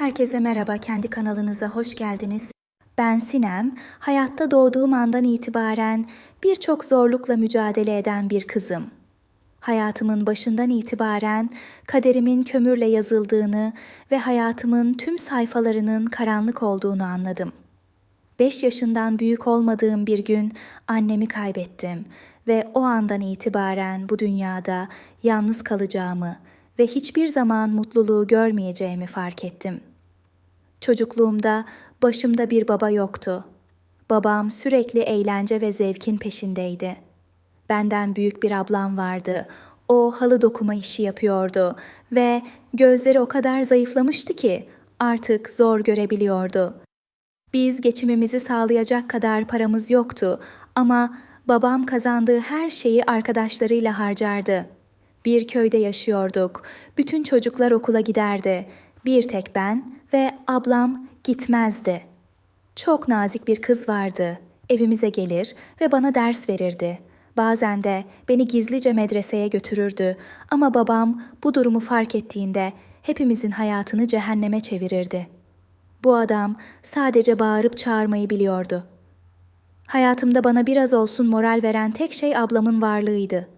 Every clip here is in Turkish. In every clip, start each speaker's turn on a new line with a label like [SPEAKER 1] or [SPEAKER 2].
[SPEAKER 1] Herkese merhaba, kendi kanalınıza hoş geldiniz. Ben Sinem, hayatta doğduğum andan itibaren birçok zorlukla mücadele eden bir kızım. Hayatımın başından itibaren kaderimin kömürle yazıldığını ve hayatımın tüm sayfalarının karanlık olduğunu anladım. 5 yaşından büyük olmadığım bir gün annemi kaybettim ve o andan itibaren bu dünyada yalnız kalacağımı ve hiçbir zaman mutluluğu görmeyeceğimi fark ettim. Çocukluğumda başımda bir baba yoktu. Babam sürekli eğlence ve zevkin peşindeydi. Benden büyük bir ablam vardı. O halı dokuma işi yapıyordu ve gözleri o kadar zayıflamıştı ki artık zor görebiliyordu. Biz geçimimizi sağlayacak kadar paramız yoktu ama babam kazandığı her şeyi arkadaşlarıyla harcardı. Bir köyde yaşıyorduk. Bütün çocuklar okula giderdi. Bir tek ben ve ablam gitmezdi. Çok nazik bir kız vardı. Evimize gelir ve bana ders verirdi. Bazen de beni gizlice medreseye götürürdü ama babam bu durumu fark ettiğinde hepimizin hayatını cehenneme çevirirdi. Bu adam sadece bağırıp çağırmayı biliyordu. Hayatımda bana biraz olsun moral veren tek şey ablamın varlığıydı.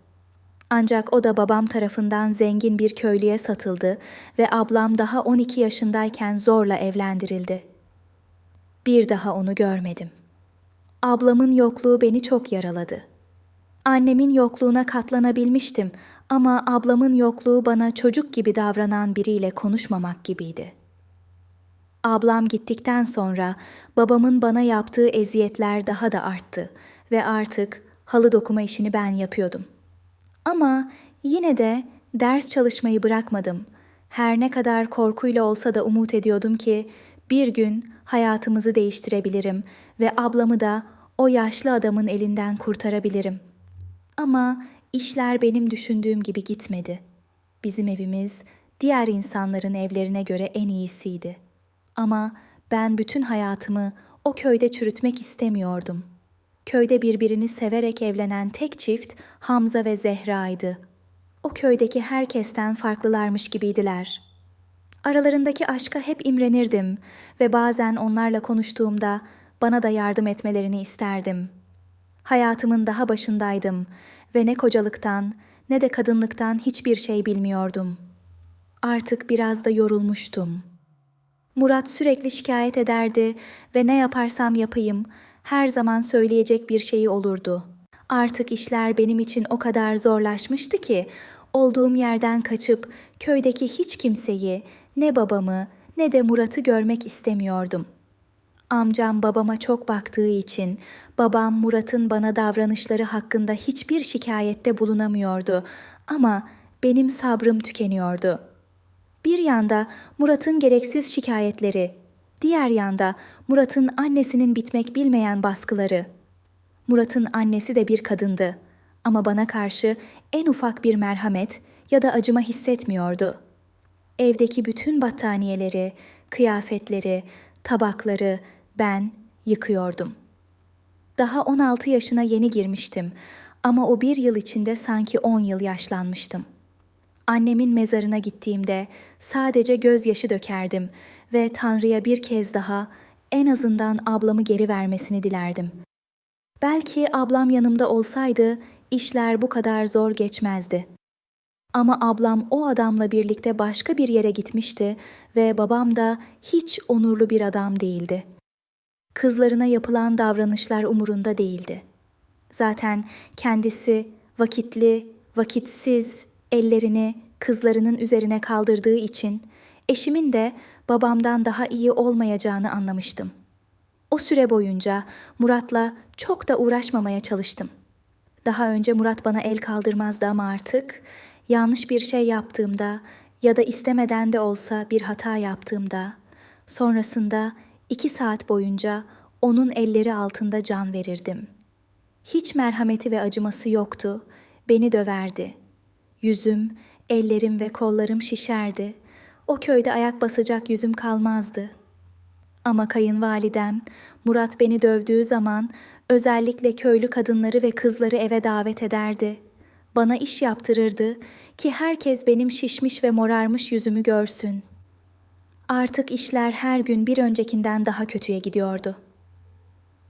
[SPEAKER 1] Ancak o da babam tarafından zengin bir köylüye satıldı ve ablam daha 12 yaşındayken zorla evlendirildi. Bir daha onu görmedim. Ablamın yokluğu beni çok yaraladı. Annemin yokluğuna katlanabilmiştim ama ablamın yokluğu bana çocuk gibi davranan biriyle konuşmamak gibiydi. Ablam gittikten sonra babamın bana yaptığı eziyetler daha da arttı ve artık halı dokuma işini ben yapıyordum. Ama yine de ders çalışmayı bırakmadım. Her ne kadar korkuyla olsa da umut ediyordum ki bir gün hayatımızı değiştirebilirim ve ablamı da o yaşlı adamın elinden kurtarabilirim. Ama işler benim düşündüğüm gibi gitmedi. Bizim evimiz diğer insanların evlerine göre en iyisiydi. Ama ben bütün hayatımı o köyde çürütmek istemiyordum. Köyde birbirini severek evlenen tek çift Hamza ve Zehra'ydı. O köydeki herkesten farklılarmış gibiydiler. Aralarındaki aşka hep imrenirdim ve bazen onlarla konuştuğumda bana da yardım etmelerini isterdim. Hayatımın daha başındaydım ve ne kocalıktan ne de kadınlıktan hiçbir şey bilmiyordum. Artık biraz da yorulmuştum. Murat sürekli şikayet ederdi ve ne yaparsam yapayım her zaman söyleyecek bir şeyi olurdu. Artık işler benim için o kadar zorlaşmıştı ki olduğum yerden kaçıp köydeki hiç kimseyi, ne babamı ne de Murat'ı görmek istemiyordum. Amcam babama çok baktığı için babam Murat'ın bana davranışları hakkında hiçbir şikayette bulunamıyordu ama benim sabrım tükeniyordu. Bir yanda Murat'ın gereksiz şikayetleri, diğer yanda Murat'ın annesinin bitmek bilmeyen baskıları. Murat'ın annesi de bir kadındı ama bana karşı en ufak bir merhamet ya da acıma hissetmiyordu. Evdeki bütün battaniyeleri, kıyafetleri, tabakları ben yıkıyordum. Daha 16 yaşına yeni girmiştim ama o bir yıl içinde sanki 10 yıl yaşlanmıştım. Annemin mezarına gittiğimde sadece gözyaşı dökerdim ve Tanrı'ya bir kez daha en azından ablamı geri vermesini dilerdim. Belki ablam yanımda olsaydı işler bu kadar zor geçmezdi. Ama ablam o adamla birlikte başka bir yere gitmişti ve babam da hiç onurlu bir adam değildi. Kızlarına yapılan davranışlar umurunda değildi. Zaten kendisi vakitli, vakitsiz ellerini kızlarının üzerine kaldırdığı için eşimin de babamdan daha iyi olmayacağını anlamıştım. O süre boyunca Murat'la çok da uğraşmamaya çalıştım. Daha önce Murat bana el kaldırmazdı ama artık yanlış bir şey yaptığımda ya da istemeden de olsa bir hata yaptığımda sonrasında iki saat boyunca onun elleri altında can verirdim. Hiç merhameti ve acıması yoktu, beni döverdi. Yüzüm, ellerim ve kollarım şişerdi. O köyde ayak basacak yüzüm kalmazdı. Ama kayınvalidem, Murat beni dövdüğü zaman özellikle köylü kadınları ve kızları eve davet ederdi. Bana iş yaptırırdı ki herkes benim şişmiş ve morarmış yüzümü görsün. Artık işler her gün bir öncekinden daha kötüye gidiyordu.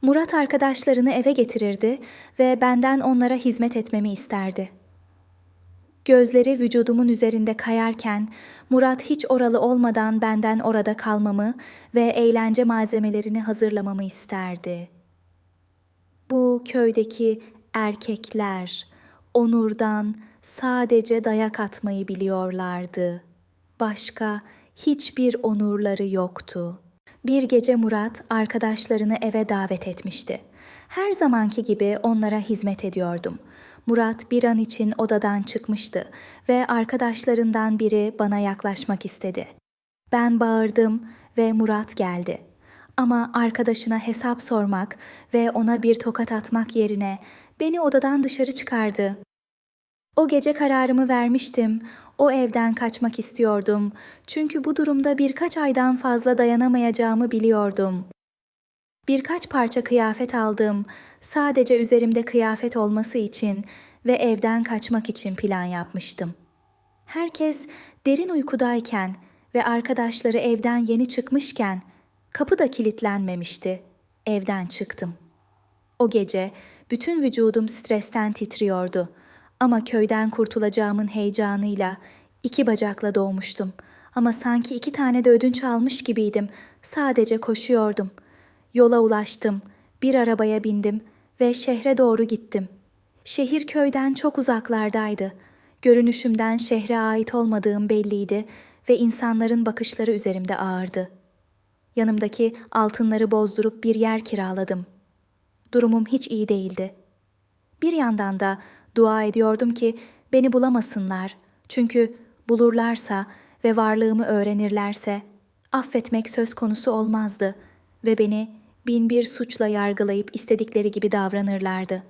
[SPEAKER 1] Murat arkadaşlarını eve getirirdi ve benden onlara hizmet etmemi isterdi. Gözleri vücudumun üzerinde kayarken Murat hiç oralı olmadan benden orada kalmamı ve eğlence malzemelerini hazırlamamı isterdi. Bu köydeki erkekler onurdan sadece dayak atmayı biliyorlardı. Başka hiçbir onurları yoktu. Bir gece Murat arkadaşlarını eve davet etmişti. Her zamanki gibi onlara hizmet ediyordum. Murat bir an için odadan çıkmıştı ve arkadaşlarından biri bana yaklaşmak istedi. Ben bağırdım ve Murat geldi. Ama arkadaşına hesap sormak ve ona bir tokat atmak yerine beni odadan dışarı çıkardı. O gece kararımı vermiştim. O evden kaçmak istiyordum. Çünkü bu durumda birkaç aydan fazla dayanamayacağımı biliyordum. Birkaç parça kıyafet aldım. Sadece üzerimde kıyafet olması için ve evden kaçmak için plan yapmıştım. Herkes derin uykudayken ve arkadaşları evden yeni çıkmışken kapı da kilitlenmemişti. Evden çıktım. O gece bütün vücudum stresten titriyordu. Ama köyden kurtulacağımın heyecanıyla iki bacakla doğmuştum. Ama sanki iki tane de ödünç almış gibiydim. Sadece koşuyordum. Yola ulaştım. Bir arabaya bindim ve şehre doğru gittim. Şehir köyden çok uzaklardaydı. Görünüşümden şehre ait olmadığım belliydi ve insanların bakışları üzerimde ağırdı. Yanımdaki altınları bozdurup bir yer kiraladım. Durumum hiç iyi değildi. Bir yandan da dua ediyordum ki beni bulamasınlar. Çünkü bulurlarsa ve varlığımı öğrenirlerse affetmek söz konusu olmazdı ve beni bin bir suçla yargılayıp istedikleri gibi davranırlardı.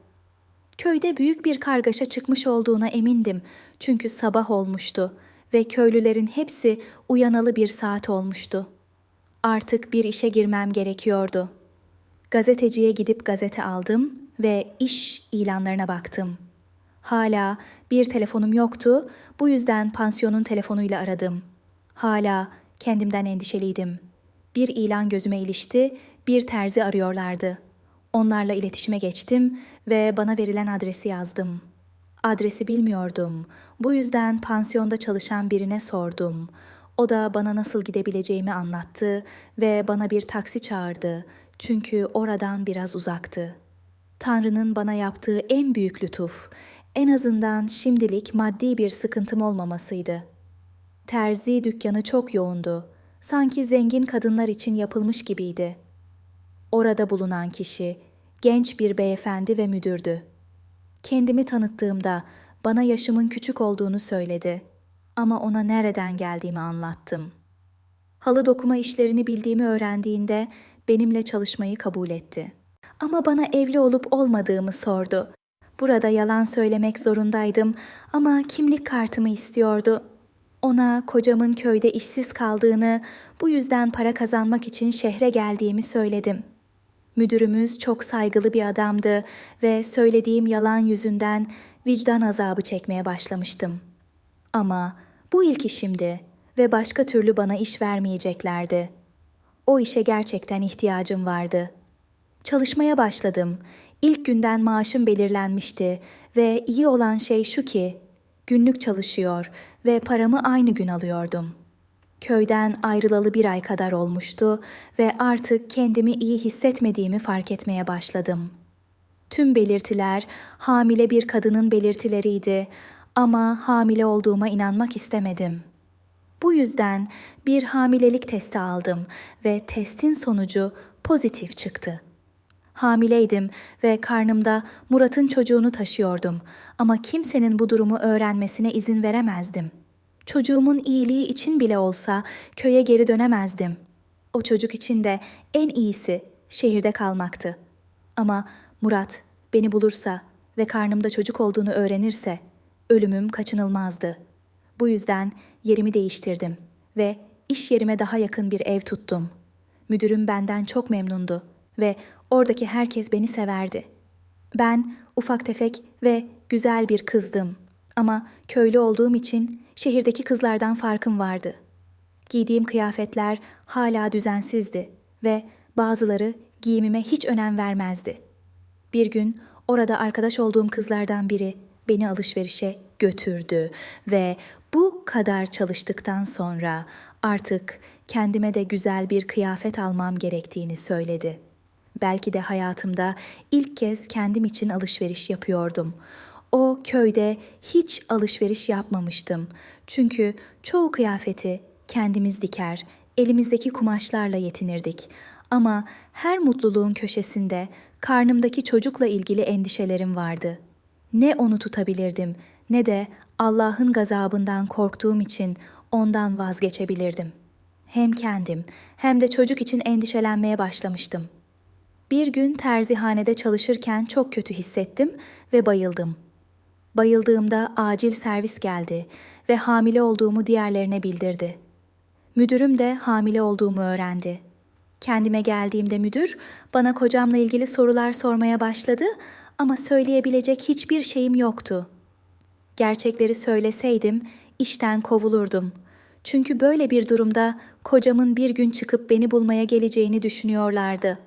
[SPEAKER 1] Köyde büyük bir kargaşa çıkmış olduğuna emindim çünkü sabah olmuştu ve köylülerin hepsi uyanalı bir saat olmuştu. Artık bir işe girmem gerekiyordu. Gazeteciye gidip gazete aldım ve iş ilanlarına baktım. Hala bir telefonum yoktu, bu yüzden pansiyonun telefonuyla aradım. Hala kendimden endişeliydim. Bir ilan gözüme ilişti, bir terzi arıyorlardı. Onlarla iletişime geçtim ve bana verilen adresi yazdım. Adresi bilmiyordum. Bu yüzden pansiyonda çalışan birine sordum. O da bana nasıl gidebileceğimi anlattı ve bana bir taksi çağırdı. Çünkü oradan biraz uzaktı. Tanrı'nın bana yaptığı en büyük lütuf, en azından şimdilik maddi bir sıkıntım olmamasıydı. Terzi dükkanı çok yoğundu. Sanki zengin kadınlar için yapılmış gibiydi. Orada bulunan kişi genç bir beyefendi ve müdürdü. Kendimi tanıttığımda bana yaşımın küçük olduğunu söyledi. Ama ona nereden geldiğimi anlattım. Halı dokuma işlerini bildiğimi öğrendiğinde benimle çalışmayı kabul etti. Ama bana evli olup olmadığımı sordu. Burada yalan söylemek zorundaydım ama kimlik kartımı istiyordu. Ona kocamın köyde işsiz kaldığını, bu yüzden para kazanmak için şehre geldiğimi söyledim. Müdürümüz çok saygılı bir adamdı ve söylediğim yalan yüzünden vicdan azabı çekmeye başlamıştım. Ama bu ilk işimdi ve başka türlü bana iş vermeyeceklerdi. O işe gerçekten ihtiyacım vardı. Çalışmaya başladım. İlk günden maaşım belirlenmişti ve iyi olan şey şu ki günlük çalışıyor ve paramı aynı gün alıyordum. Köyden ayrılalı bir ay kadar olmuştu ve artık kendimi iyi hissetmediğimi fark etmeye başladım. Tüm belirtiler hamile bir kadının belirtileriydi ama hamile olduğuma inanmak istemedim. Bu yüzden bir hamilelik testi aldım ve testin sonucu pozitif çıktı. Hamileydim ve karnımda Murat'ın çocuğunu taşıyordum ama kimsenin bu durumu öğrenmesine izin veremezdim. Çocuğumun iyiliği için bile olsa köye geri dönemezdim. O çocuk için de en iyisi şehirde kalmaktı. Ama Murat beni bulursa ve karnımda çocuk olduğunu öğrenirse ölümüm kaçınılmazdı. Bu yüzden yerimi değiştirdim ve iş yerime daha yakın bir ev tuttum. Müdürüm benden çok memnundu ve oradaki herkes beni severdi. Ben ufak tefek ve güzel bir kızdım ama köylü olduğum için şehirdeki kızlardan farkım vardı. Giydiğim kıyafetler hala düzensizdi ve bazıları giyimime hiç önem vermezdi. Bir gün orada arkadaş olduğum kızlardan biri beni alışverişe götürdü ve bu kadar çalıştıktan sonra artık kendime de güzel bir kıyafet almam gerektiğini söyledi. Belki de hayatımda ilk kez kendim için alışveriş yapıyordum. O köyde hiç alışveriş yapmamıştım. Çünkü çoğu kıyafeti kendimiz diker, elimizdeki kumaşlarla yetinirdik. Ama her mutluluğun köşesinde karnımdaki çocukla ilgili endişelerim vardı. Ne onu tutabilirdim ne de Allah'ın gazabından korktuğum için ondan vazgeçebilirdim. Hem kendim hem de çocuk için endişelenmeye başlamıştım. Bir gün terzihanede çalışırken çok kötü hissettim ve bayıldım. Bayıldığımda acil servis geldi ve hamile olduğumu diğerlerine bildirdi. Müdürüm de hamile olduğumu öğrendi. Kendime geldiğimde müdür bana kocamla ilgili sorular sormaya başladı ama söyleyebilecek hiçbir şeyim yoktu. Gerçekleri söyleseydim işten kovulurdum. Çünkü böyle bir durumda kocamın bir gün çıkıp beni bulmaya geleceğini düşünüyorlardı.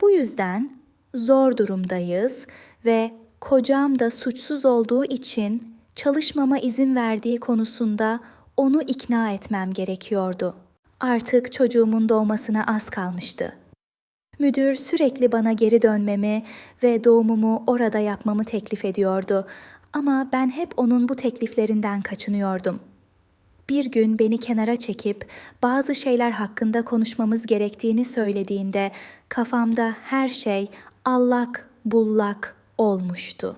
[SPEAKER 1] Bu yüzden zor durumdayız ve kocam da suçsuz olduğu için çalışmama izin verdiği konusunda onu ikna etmem gerekiyordu. Artık çocuğumun doğmasına az kalmıştı. Müdür sürekli bana geri dönmemi ve doğumumu orada yapmamı teklif ediyordu ama ben hep onun bu tekliflerinden kaçınıyordum. Bir gün beni kenara çekip bazı şeyler hakkında konuşmamız gerektiğini söylediğinde kafamda her şey allak bullak olmuştu.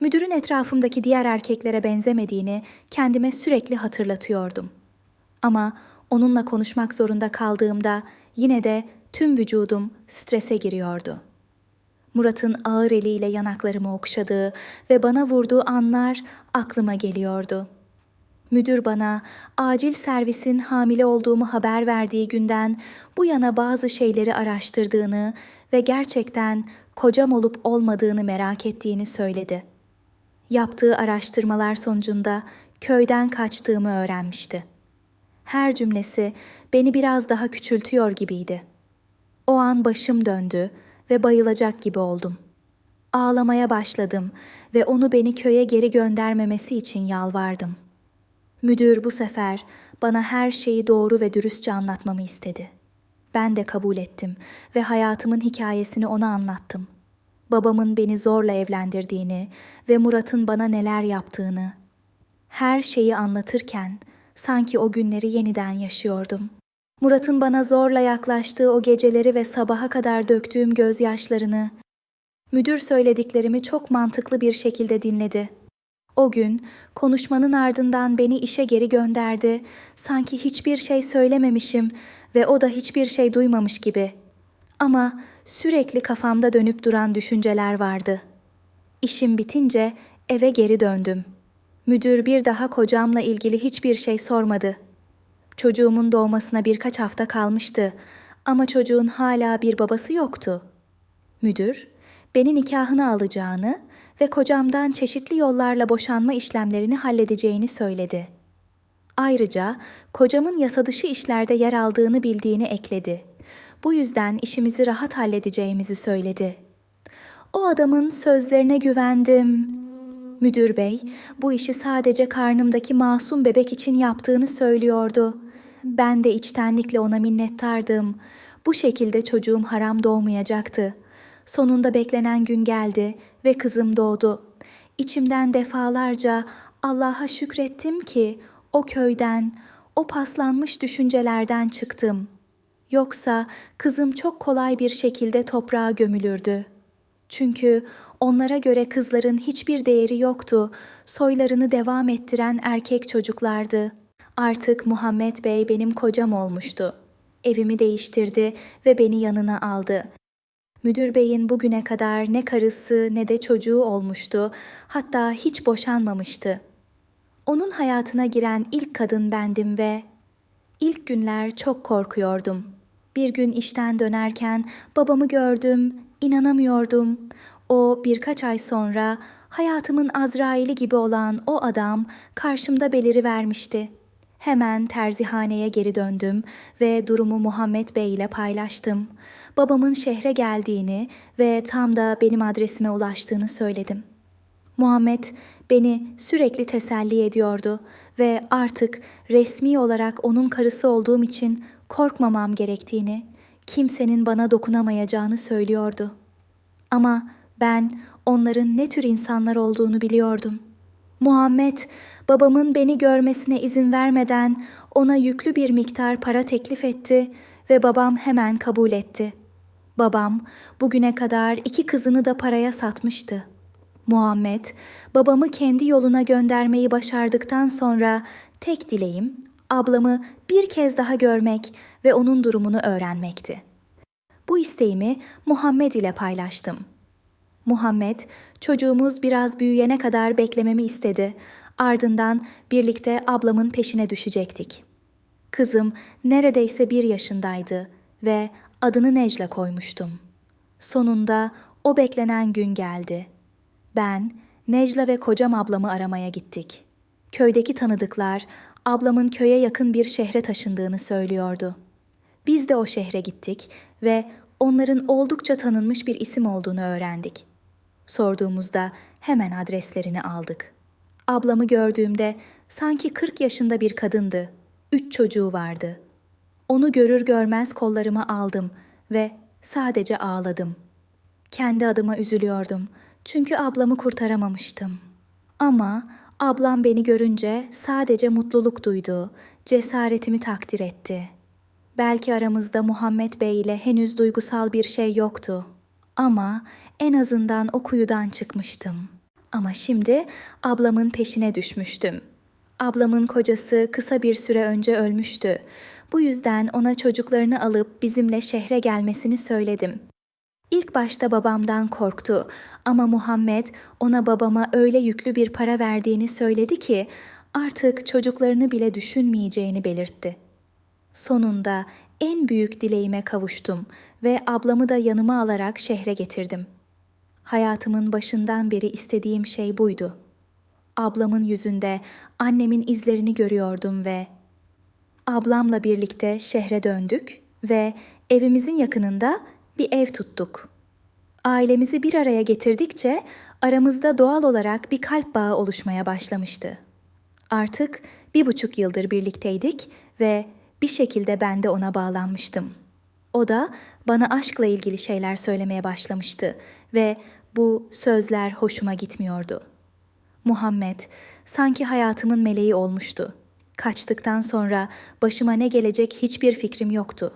[SPEAKER 1] Müdürün etrafımdaki diğer erkeklere benzemediğini kendime sürekli hatırlatıyordum. Ama onunla konuşmak zorunda kaldığımda yine de tüm vücudum strese giriyordu. Murat'ın ağır eliyle yanaklarımı okşadığı ve bana vurduğu anlar aklıma geliyordu. Müdür bana acil servisin hamile olduğumu haber verdiği günden bu yana bazı şeyleri araştırdığını ve gerçekten kocam olup olmadığını merak ettiğini söyledi. Yaptığı araştırmalar sonucunda köyden kaçtığımı öğrenmişti. Her cümlesi beni biraz daha küçültüyor gibiydi. O an başım döndü ve bayılacak gibi oldum. Ağlamaya başladım ve onu beni köye geri göndermemesi için yalvardım. Müdür bu sefer bana her şeyi doğru ve dürüstçe anlatmamı istedi. Ben de kabul ettim ve hayatımın hikayesini ona anlattım. Babamın beni zorla evlendirdiğini ve Murat'ın bana neler yaptığını. Her şeyi anlatırken sanki o günleri yeniden yaşıyordum. Murat'ın bana zorla yaklaştığı o geceleri ve sabaha kadar döktüğüm gözyaşlarını. Müdür söylediklerimi çok mantıklı bir şekilde dinledi. O gün konuşmanın ardından beni işe geri gönderdi. Sanki hiçbir şey söylememişim ve o da hiçbir şey duymamış gibi. Ama sürekli kafamda dönüp duran düşünceler vardı. İşim bitince eve geri döndüm. Müdür bir daha kocamla ilgili hiçbir şey sormadı. Çocuğumun doğmasına birkaç hafta kalmıştı ama çocuğun hala bir babası yoktu. Müdür, beni nikahına alacağını ve kocamdan çeşitli yollarla boşanma işlemlerini halledeceğini söyledi. Ayrıca kocamın yasadışı işlerde yer aldığını bildiğini ekledi. Bu yüzden işimizi rahat halledeceğimizi söyledi. O adamın sözlerine güvendim. Müdür bey, bu işi sadece karnımdaki masum bebek için yaptığını söylüyordu. Ben de içtenlikle ona minnettardım. Bu şekilde çocuğum haram doğmayacaktı. Sonunda beklenen gün geldi ve kızım doğdu. İçimden defalarca Allah'a şükrettim ki o köyden, o paslanmış düşüncelerden çıktım. Yoksa kızım çok kolay bir şekilde toprağa gömülürdü. Çünkü onlara göre kızların hiçbir değeri yoktu, soylarını devam ettiren erkek çocuklardı. Artık Muhammed Bey benim kocam olmuştu. Evimi değiştirdi ve beni yanına aldı. Müdür beyin bugüne kadar ne karısı ne de çocuğu olmuştu, hatta hiç boşanmamıştı. Onun hayatına giren ilk kadın bendim ve ilk günler çok korkuyordum. Bir gün işten dönerken babamı gördüm, inanamıyordum. O birkaç ay sonra hayatımın Azrail'i gibi olan o adam karşımda beliri vermişti. Hemen terzihaneye geri döndüm ve durumu Muhammed Bey ile paylaştım. Babamın şehre geldiğini ve tam da benim adresime ulaştığını söyledim. Muhammed beni sürekli teselli ediyordu ve artık resmi olarak onun karısı olduğum için korkmamam gerektiğini, kimsenin bana dokunamayacağını söylüyordu. Ama ben onların ne tür insanlar olduğunu biliyordum. Muhammed, babamın beni görmesine izin vermeden ona yüklü bir miktar para teklif etti ve babam hemen kabul etti. Babam bugüne kadar iki kızını da paraya satmıştı. Muhammed, babamı kendi yoluna göndermeyi başardıktan sonra tek dileğim ablamı bir kez daha görmek ve onun durumunu öğrenmekti. Bu isteğimi Muhammed ile paylaştım. Muhammed, çocuğumuz biraz büyüyene kadar beklememi istedi. Ardından birlikte ablamın peşine düşecektik. Kızım neredeyse bir yaşındaydı ve adını Necla koymuştum. Sonunda o beklenen gün geldi. Ben, Necla ve kocam ablamı aramaya gittik. Köydeki tanıdıklar ablamın köye yakın bir şehre taşındığını söylüyordu. Biz de o şehre gittik ve onların oldukça tanınmış bir isim olduğunu öğrendik. Sorduğumuzda hemen adreslerini aldık. Ablamı gördüğümde sanki 40 yaşında bir kadındı. Üç çocuğu vardı. Onu görür görmez kollarıma aldım ve sadece ağladım. Kendi adıma üzülüyordum çünkü ablamı kurtaramamıştım. Ama ablam beni görünce sadece mutluluk duydu, cesaretimi takdir etti. Belki aramızda Muhammed Bey ile henüz duygusal bir şey yoktu. Ama en azından o kuyudan çıkmıştım. Ama şimdi ablamın peşine düşmüştüm. Ablamın kocası kısa bir süre önce ölmüştü. Bu yüzden ona çocuklarını alıp bizimle şehre gelmesini söyledim. İlk başta babamdan korktu ama Muhammed ona babama öyle yüklü bir para verdiğini söyledi ki artık çocuklarını bile düşünmeyeceğini belirtti. Sonunda en büyük dileğime kavuştum ve ablamı da yanıma alarak şehre getirdim. Hayatımın başından beri istediğim şey buydu. Ablamın yüzünde annemin izlerini görüyordum ve ablamla birlikte şehre döndük ve evimizin yakınında bir ev tuttuk. Ailemizi bir araya getirdikçe aramızda doğal olarak bir kalp bağı oluşmaya başlamıştı. Artık bir buçuk yıldır birlikteydik ve bir şekilde ben de ona bağlanmıştım. O da bana aşkla ilgili şeyler söylemeye başlamıştı ve bu sözler hoşuma gitmiyordu. Muhammed sanki hayatımın meleği olmuştu. Kaçtıktan sonra başıma ne gelecek hiçbir fikrim yoktu.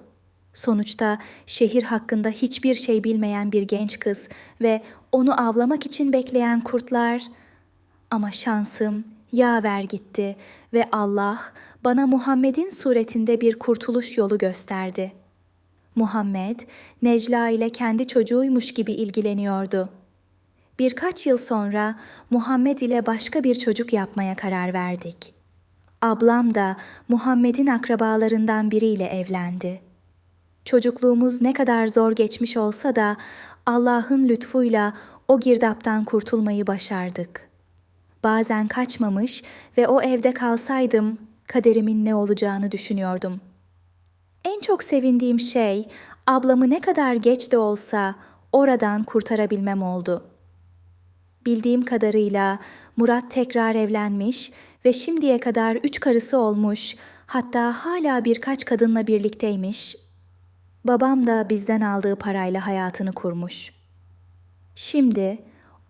[SPEAKER 1] Sonuçta şehir hakkında hiçbir şey bilmeyen bir genç kız ve onu avlamak için bekleyen kurtlar ama şansım yaver gitti ve Allah bana Muhammed'in suretinde bir kurtuluş yolu gösterdi. Muhammed, Necla ile kendi çocuğuymuş gibi ilgileniyordu. Birkaç yıl sonra Muhammed ile başka bir çocuk yapmaya karar verdik. Ablam da Muhammed'in akrabalarından biriyle evlendi. Çocukluğumuz ne kadar zor geçmiş olsa da Allah'ın lütfuyla o girdaptan kurtulmayı başardık. Bazen kaçmamış ve o evde kalsaydım kaderimin ne olacağını düşünüyordum. En çok sevindiğim şey ablamı ne kadar geç de olsa oradan kurtarabilmem oldu. Bildiğim kadarıyla Murat tekrar evlenmiş ve şimdiye kadar üç karısı olmuş, hatta hala birkaç kadınla birlikteymiş. Babam da bizden aldığı parayla hayatını kurmuş. Şimdi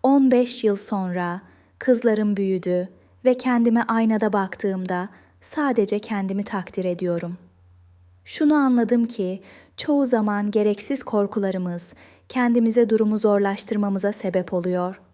[SPEAKER 1] 15 yıl sonra kızlarım büyüdü ve kendime aynada baktığımda sadece kendimi takdir ediyorum. Şunu anladım ki çoğu zaman gereksiz korkularımız kendimize durumu zorlaştırmamıza sebep oluyor.